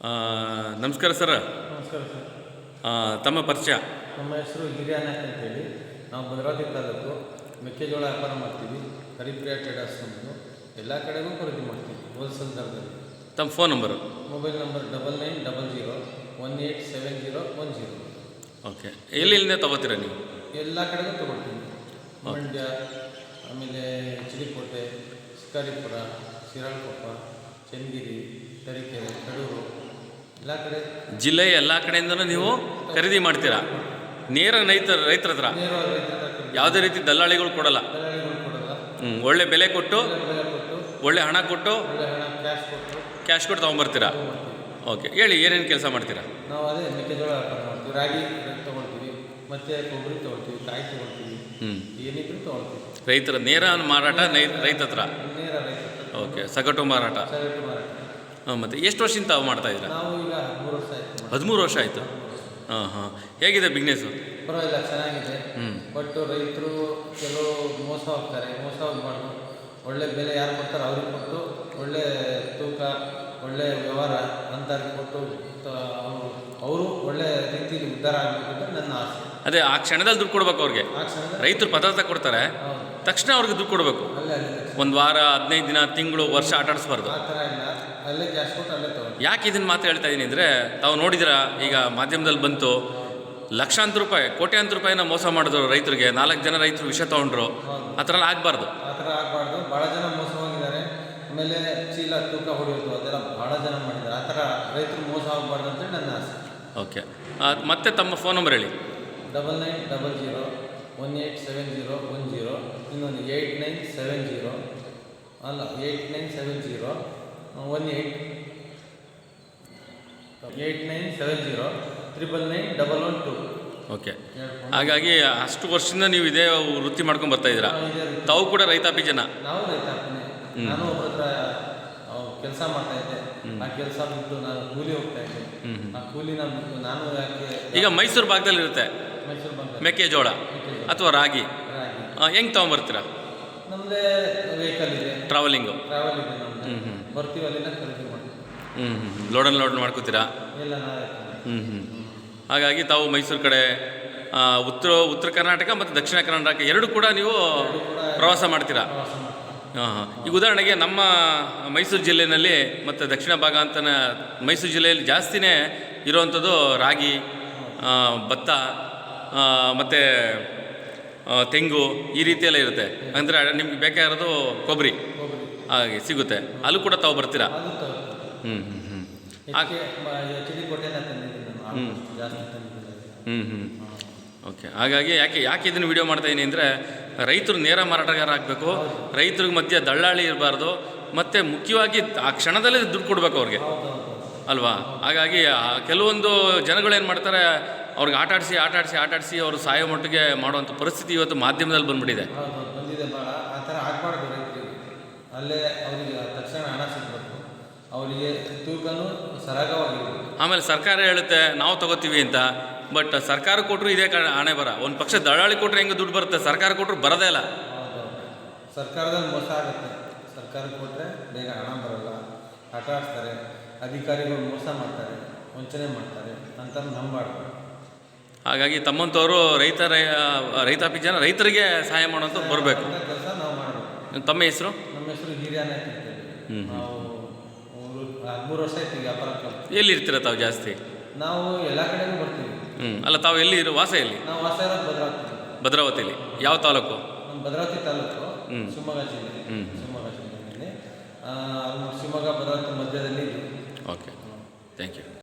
ನಮಸ್ಕಾರ ಸರ್. ನಮಸ್ಕಾರ ಸರ್. ತಮ್ಮ ಪರಿಚಯ. ನಮ್ಮ ಹೆಸರು ಹಿರಿಯನಾಥ್ ಅಂತೇಳಿ. ನಾವು ಭದ್ರಾವತಿ ತಾಲೂಕು ಮೆಕ್ಕೆಜೋಳ ವ್ಯಾಪಾರ ಮಾಡ್ತೀವಿ. ಹರಿಪ್ರಿಯ ಟ್ರೇಡರ್ಸ್ ನಮ್ಮದು ಎಲ್ಲ ಕಡೆಗೂ ಖರೀದಿ ಮಾಡ್ತೀವಿ ಹೋಲ್ಸೇಲ್ ದರದಲ್ಲಿ. ತಮ್ಮ phone number mobile number double nine double zero one eight seven zero one zero okay ಎಲ್ಲಿಂದ ತಗೋತೀರಾ ನೀವು? ಎಲ್ಲ ಕಡೆಗೂ ತೊಗೊಳ್ತೀವಿ. ಮಂಡ್ಯ ಆಮೇಲೆ ಚಿಲಿಕೋಟೆ ಶಿಕಾರಿಪುರ ಶಿರಾಳಕೊಪ್ಪ ಚನ್ನಗಿರಿ ತರೀಕೆರೆ ಕಡೂರು. ಜಿಲ್ಲೆಯ ಎಲ್ಲ ಕಡೆಯಿಂದನೂ ನೀವು ಖರೀದಿ ಮಾಡ್ತೀರಾ? ನೇರ ರೈತ ರೈತರ ಹತ್ರ? ರೈತರ ಹತ್ರ ಯಾವುದೇ ರೀತಿ ದಲ್ಲಾಳಿಗಳು ಕೊಡಲ್ಲ? ಹ್ಞೂ ಒಳ್ಳೆ ಬೆಲೆ ಕೊಟ್ಟು ಒಳ್ಳೆ ಹಣ ಕೊಟ್ಟು ಕ್ಯಾಶ್ ಕೊಟ್ಟು. ತೊಗೊಂಬರ್ತೀರಾ? ಓಕೆ ಹೇಳಿ ಏನೇನು ಕೆಲಸ ಮಾಡ್ತೀರಾ? ನಾವು ಅದೇ ಮೆಕ್ಕೆಜೋಳ ವ್ಯಾಪಾರ ಮಾಡ್ತೀವಿ. ರಾಗಿ ತೊಗೊಳ್ತೀವಿ ಮತ್ತೆ ಕೊಬ್ಬರಿ ತೊಗೊಳ್ತೀವಿ ಕಾಯಿ ತೊಗೊಳ್ತೀವಿ ಹ್ಞೂ ಏನಿದ್ರು ತೊಗೊಳ್ತೀವಿ ರೈತರ ನೇರ ಮಾರಾಟ ರೈತ ಹತ್ರ? ರೈತ ಹತ್ರ. ಓಕೆ ಸಗಟು ಮಾರಾಟ. ಸಗಟು ಮಾರಾಟ. ಹಾಂ ಮತ್ತು ಎಷ್ಟು ವರ್ಷದಿಂದ ತಾವು ಮಾಡ್ತಾ ಇದ್ದೀರಾ? ನಾವು ಈಗ ಮೂರು ವರ್ಷ ಆಯ್ತು. ಹದಿಮೂರು ವರ್ಷ ಆಯಿತು. ಹಾಂ ಹಾಂ. ಹೇಗಿದೆ ಬಿಸ್ನೆಸ್ಸು ಪರವಾಗಿಲ್ಲ ಚೆನ್ನಾಗಿದೆ. ಹ್ಞೂ ಬಟ್ ರೈತರು ಕೆಲವು ಮೋಸ ಹೋಗ್ತಾರೆ ಮೋಸ ಹೋಗ್ಬಾರ್ದು ಒಳ್ಳೆ ಬೆಲೆ ಯಾರು ಕೊಡ್ತಾರೆ ಅವ್ರಿಗೆ ಕೊಟ್ಟು ಒಳ್ಳೆ ತೂಕ ಒಳ್ಳೆ ವ್ಯವಹಾರ ಅಂಥವ್ರಿಗೆ ಕೊಟ್ಟು ಅವರು ಒಳ್ಳೆ ರೀತಿಯಲ್ಲಿ ಉದ್ಧಾರ ಆಗಬೇಕು ಅಂತ ನನ್ನ ಆಸೆ. ಅದೇ ಆ ಕ್ಷಣದಲ್ಲಿ ದುಡ್ಡು ಕೊಡ್ಬೇಕು ಅವ್ರಿಗೆ. ಆ ಕ್ಷಣದಲ್ಲಿ? ರೈತರು ಪದಾರ್ಥ ಕೊಡ್ತಾರೆ. ತಕ್ಷಣ ಅವ್ರಿಗೆ ದುಡ್ಡು ಕೊಡಬೇಕು. ಅಲ್ಲೇ ಅಲ್ಲೇ. ಒಂದು ವಾರ ಹದಿನೈದು ದಿನ ತಿಂಗಳು ವರ್ಷ ಆಟಾಡಿಸ್ಬಾರ್ದು. ಆ ಥರ ಇಲ್ಲ. ಅಲ್ಲೇ ಕ್ಯಾಶ್ ಕೊಟ್ಟು ಅಲ್ಲೇ ತಗೊಂಡು ಯಾಕೆ ಇದನ್ನ ಮಾತು ಹೇಳ್ತಾ ಇದ್ದೀನಿ ಅಂದರೆ ತಾವು ನೋಡಿದಿರ ಈಗ ಮಾಧ್ಯಮದಲ್ಲಿ ಬಂತು ಲಕ್ಷಾಂತರ ರೂಪಾಯಿ ಕೋಟ್ಯಾಂತರ ರೂಪಾಯಿನ ಮೋಸ ಮಾಡಿದ್ರು ರೈತರಿಗೆ ನಾಲ್ಕು ಜನ ರೈತರು ವಿಷ ತಗೊಂಡ್ರು ಆ ಥರ ಆಗಬಾರ್ದು. ಆ ಥರ ಆಗಬಾರ್ದು. ಭಾಳ ಜನ ಮೋಸ ಹೋಗಿದ್ದಾರೆ ಆಮೇಲೆ ಚೀಲ ತೂಕ ಹೊಡೆಯೋದು ಅದೆಲ್ಲ ಭಾಳ ಜನ ಮಾಡಿದ್ದಾರೆ. ಆ ಥರ ರೈತರು ಮೋಸ ಆಗಬಾರ್ದು ಅಂತೇಳಿ ನನ್ನ ಆಸೆ. ಓಕೆ. ಮತ್ತೆ ತಮ್ಮ ಫೋನ್ ನಂಬರ್ ಹೇಳಿ. Double nine double zero one eight seven zero one zero ಇನ್ನೊಂದು ಏಯ್ಟ್ ನೈನ್ ಸೆವೆನ್ ಜೀರೋ ಅಲ್ಲ eight nine seven zero one eight eight nine seven zero triple nine double one two okay ಹಾಗಾಗಿ ಅಷ್ಟು ವರ್ಷದಿಂದ ನೀವು ಇದೇ ವೃತ್ತಿ ಮಾಡ್ಕೊಂಡು ಬರ್ತಾ ಇದ್ದೀರಾ? ಇದೇ ತಾವು ಕೂಡ ರೈತಾಪಿ ಜನ? ನಾವು ರೈತಾಪಿನೇ. ನಾನು ಒಬ್ಬರ ಕೆಲಸ ಮಾಡ್ತಾ ಇದ್ದೆ. ಆ ಕೆಲಸ ಬಿಟ್ಟು ನಾನು ಕೂಲಿ ಹೋಗ್ತಾ ಇದ್ದೆ. ಆ ಕೂಲಿನ ಬಿಟ್ಟು ನಾನು ಯಾಕೆ ಈಗ ಮೈಸೂರು ಭಾಗದಲ್ಲಿ ಇರುತ್ತೆ ಮೈಸೂರು ಮೆಕ್ಕೆಜೋಳ ಅಥವಾ ರಾಗಿ? ಹಾಗೆ ಹೆಂಗೆ ತೊಗೊಂಬರ್ತೀರಾ? ನಮ್ಮದೇ ವೆಹಿಕಲ್ ಇದೆ. ಟ್ರಾವೆಲಿಂಗು ಟ್ರಾವೆಲ್ ಇದೆ ನಮ್ಮದು ಹ್ಞೂ ಹ್ಞೂ ಬರ್ತೀವಿ ಅಲ್ಲಿಂದ ಖರೀದಿ ಮಾಡ್ತೀವಿ ಹ್ಞೂ ಹ್ಞೂ ಲೋಡನ್ ಲೋಡ್ ಮಾಡ್ಕೋತೀರಾ? ಎಲ್ಲ ನಾವೇ ಹ್ಞೂ ಹ್ಞೂ ಹಾಗಾಗಿ ತಾವು ಮೈಸೂರು ಕಡೆ ಆ, ಉತ್ತರ ಉತ್ತರ ಕರ್ನಾಟಕ ಮತ್ತು ದಕ್ಷಿಣ ಕರ್ನಾಟಕ ಎರಡು ಕೂಡ ನೀವು ಪ್ರವಾಸ ಮಾಡ್ತೀರಾ? ಪ್ರವಾಸ ಮಾಡ್ತೀವಿ. ಹಾಂ ಹಾಂ. ಈಗ ಉದಾಹರಣೆಗೆ ನಮ್ಮ ಮೈಸೂರು ಜಿಲ್ಲೆಯಲ್ಲಿ ಮತ್ತು ದಕ್ಷಿಣ ಭಾಗ ಅಂತ ಮೈಸೂರು ಜಿಲ್ಲೆಯಲ್ಲಿ ಜಾಸ್ತಿನೇ ಇರುವಂಥದ್ದು ರಾಗಿ ಆ, ಭತ್ತ ಮತ್ತು ತೆಂಗು ಈ ರೀತಿಯೆಲ್ಲ ಇರುತ್ತೆ. ಅಂದರೆ ನಿಮ್ಗೆ ಬೇಕಾಗಿರೋದು ಕೊಬ್ಬರಿ. ಹಾಗೆ ಸಿಗುತ್ತೆ. ಅಲ್ಲೂ ಕೂಡ ತಾವು ಬರ್ತೀರಾ? ಹ್ಞೂ ಹ್ಞೂ ಹ್ಞೂ ಹ್ಞೂ ಹ್ಞೂ ಓಕೆ. ಹಾಗಾಗಿ ಯಾಕೆ ಯಾಕೆ ಇದನ್ನು ವಿಡಿಯೋ ಮಾಡ್ತಾ ಇದ್ದೀನಿ ಅಂದರೆ ರೈತರು ನೇರ ಮಾರಾಟಗಾರ ಆಗಬೇಕು. ರೈತರಿಗೆ ಮಧ್ಯೆ ದಳ್ಳಾಳಿ ಇರಬಾರ್ದು. ಮತ್ತು ಮುಖ್ಯವಾಗಿ ಆ ಕ್ಷಣದಲ್ಲೇ ದುಡ್ಡು ಕೊಡಬೇಕು ಅವ್ರಿಗೆ. ಅಲ್ವಾ? ಹಾಗಾಗಿ ಕೆಲವೊಂದು ಜನಗಳೇನು ಮಾಡ್ತಾರೆ ಅವ್ರಿಗೆ ಆಟ ಆಡಿಸಿ ಆಟ ಆಡಿಸಿ ಆಟ ಆಡಿಸಿ ಅವರು ಸಾಯೋ ಮಟ್ಟಿಗೆ ಮಾಡುವಂಥ ಪರಿಸ್ಥಿತಿ ಇವತ್ತು ಮಾಧ್ಯಮದಲ್ಲಿ ಬಂದ್ಬಿಟ್ಟಿದೆ. ಬಂದಿದೆ ಭಾಳ ಆ ಥರ ಆಗಬಾರ್ದು ರೈತರಿಗೆ. ಅಲ್ಲೇ ಅವರಿಗೆ ತಕ್ಷಣ ಹಣ ಸಿಗಬೇಕು. ಅವರಿಗೆ ತೂಕನೂ ಸರಾಗವಾಗಿರಬೇಕು. ಆಮೇಲೆ ಸರ್ಕಾರ ಹೇಳುತ್ತೆ ನಾವು ತಗೋತೀವಿ ಅಂತ. ಬಟ್ ಸರ್ಕಾರ ಕೊಟ್ಟರು ಇದೇ ಕಾರಣ ಹಣೆ ಬರ. ಒಂದು ಪಕ್ಷ ದಳ್ಳಾಳಿ ಕೊಟ್ಟರೆ ಹೆಂಗೆ ದುಡ್ಡು ಬರುತ್ತೆ? ಸರ್ಕಾರ ಕೊಟ್ಟರು ಬರೋದೇ ಇಲ್ಲ. ಹೌದು ಸರ್ಕಾರದಲ್ಲಿ ಮೋಸ ಆಗುತ್ತೆ. ಸರ್ಕಾರ ಕೊಟ್ಟರೆ ಬೇಗ ಹಣ ಬರಲ್ಲ. ಆಟ ಆಡ್ತಾರೆ ಅಧಿಕಾರಿಗಳು ಮೋಸ ಮಾಡ್ತಾರೆ. ವಂಚನೆ ಮಾಡ್ತಾರೆ. ಅಂತ ನಂಬಾರ್ದು ಹಾಗಾಗಿ ತಮ್ಮಂಥವರು ರೈತ ರೈತಾಪಿ ಜನ ರೈತರಿಗೆ ಸಹಾಯ ಮಾಡುವಂಥ ಬರಬೇಕು. ತಮ್ಮ ಹೆಸರು? ನಮ್ಮ ಹೆಸರು ಮೂರು- ಹದಿಮೂರು ವರ್ಷ ಆಯ್ತು ಈಗ ವ್ಯಾಪಾರ ಕಲ್ತು ಎಲ್ಲಿರ್ತೀರ ತಾವು ಜಾಸ್ತಿ? ನಾವು ಎಲ್ಲ ಕಡೆಗೂ ಬರ್ತೀವಿ. ಹ್ಞೂ ಅಲ್ಲ ತಾವು ಎಲ್ಲಿ ಇರೋ ವಾಸ ಎಲ್ಲಿ ನಾವು ವಾಸ ಇರೋದು ಭದ್ರಾವತಿ. ಭದ್ರಾವತಿಯಲ್ಲಿ ಯಾವ ತಾಲೂಕು? ನಮ್ಮ ಭದ್ರಾವತಿ ತಾಲೂಕು ಹ್ಞೂ ಶಿವಮೊಗ್ಗ ಜಿಲ್ಲೆ. ಹ್ಞೂ ಶಿವಮೊಗ್ಗ ಜಿಲ್ಲೆಯಲ್ಲಿ. ಶಿವಮೊಗ್ಗ ಭದ್ರಾವತಿ ಮಧ್ಯದಲ್ಲಿ. ಓಕೆ. Thank you.